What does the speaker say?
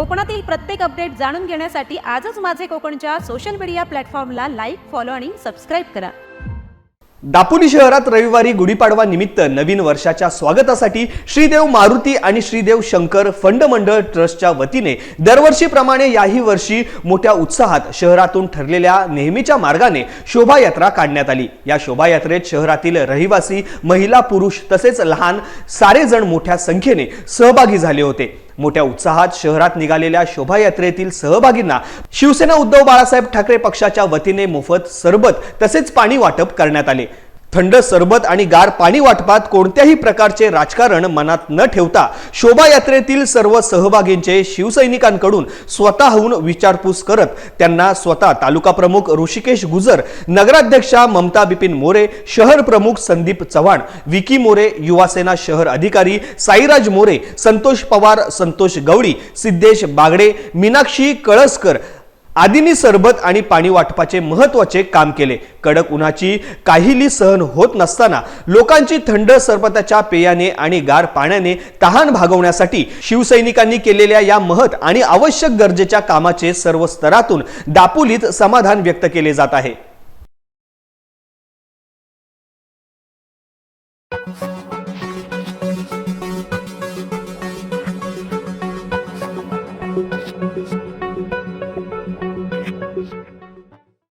कोकणातील प्रत्येक अपडेट जाणून घेण्यासाठी आजच माझे कोकणच्या सोशल मीडिया प्लॅटफॉर्मला लाईक फॉलो आणि सबस्क्राईब करा. दापोली शहरात रविवारी गुढीपाडवा निमित्त नवीन वर्षाच्या स्वागतासाठी श्रीदेव मारुती आणि श्रीदेव शंकर फंड मंडळ ट्रस्टच्या वतीने दरवर्षीप्रमाणे याही वर्षी मोठ्या उत्साहात शहरातून ठरलेल्या नेहमीच्या मार्गाने शोभायात्रा काढण्यात आली. या शोभायात्रेत शहरातील रहिवासी महिला पुरुष तसेच लहान सारेजण मोठ्या संख्येने सहभागी झाले होते. मोठ्या उत्साहात शहरात निघालेल्या शोभायात्रेतील सहभागींना शिवसेना उद्धव बाळासाहेब ठाकरे पक्षाच्या वतीने मोफत सरबत तसेच पाणी वाटप करण्यात आले. थंड सरबत आणि गार पाणी वाटपात कोणत्याही प्रकारचे राजकारण मनात न ठेवता शोभायात्रेतील सर्व सहभागींचे शिवसैनिकांकडून स्वतःहून विचारपूस करत त्यांना स्वतः तालुका प्रमुख ऋषिकेश गुजर नगराध्यक्षा ममता बिपिन मोरे शहर प्रमुख संदीप चव्हाण विकी मोरे युवासेना शहर अधिकारी साईराज मोरे संतोष पवार संतोष गवळी सिद्धेश बागडे मीनाक्षी कळसकर आदींनी सरबत आणि पाणी वाटपाचे महत्त्वाचे काम केले. कडक उन्हाची काहीली सहन होत नसताना लोकांची थंड सरबताच्या पेयाने आणि गार पाण्याने तहान भागवण्यासाठी शिवसैनिकांनी केलेल्या या महत आणि आवश्यक गरजेच्या कामाचे सर्व स्तरातून दापोलीत समाधान व्यक्त केले जात आहे.